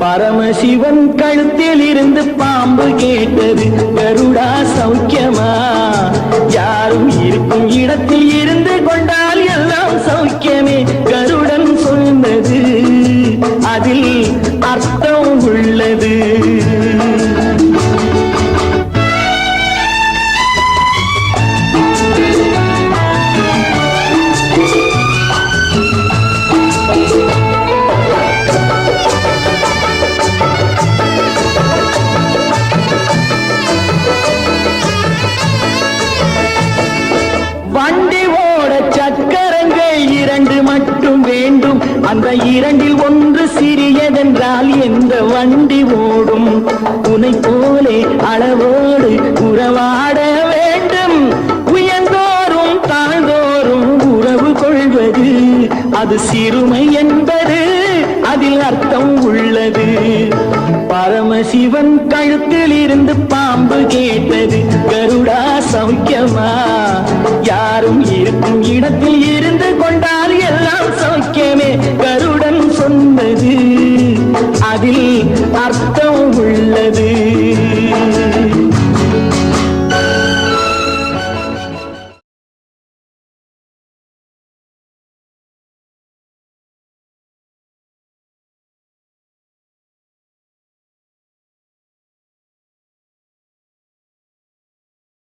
பரமசிவன் கழுத்தில் இருந்து பாம்பு கேட்டது கருடா சௌக்கியமா? வண்டி ஓட சக்கரங்கள் இரண்டு மட்டும் வேண்டும். அந்த இரண்டில் ஒன்று சிறியதென்றால் எந்த வண்டி ஓடும்? உனை போலே அளவோடு உறவாட வேண்டும். உயர்ந்தோறும் தாழ்ந்தோறும் உறவு கொள்வது அது சிறுமை என்பது அதில் அர்த்தம் உள்ளது. பரமசிவன் கழுத்தில் இருந்து பாம்பு கேட்டது கருடா சௌக்கியமா? இடத்தில் இருந்து கொண்டால் எல்லாம் சௌக்கியமே. கருடன் சொன்னது. அதில் அர்த்தம்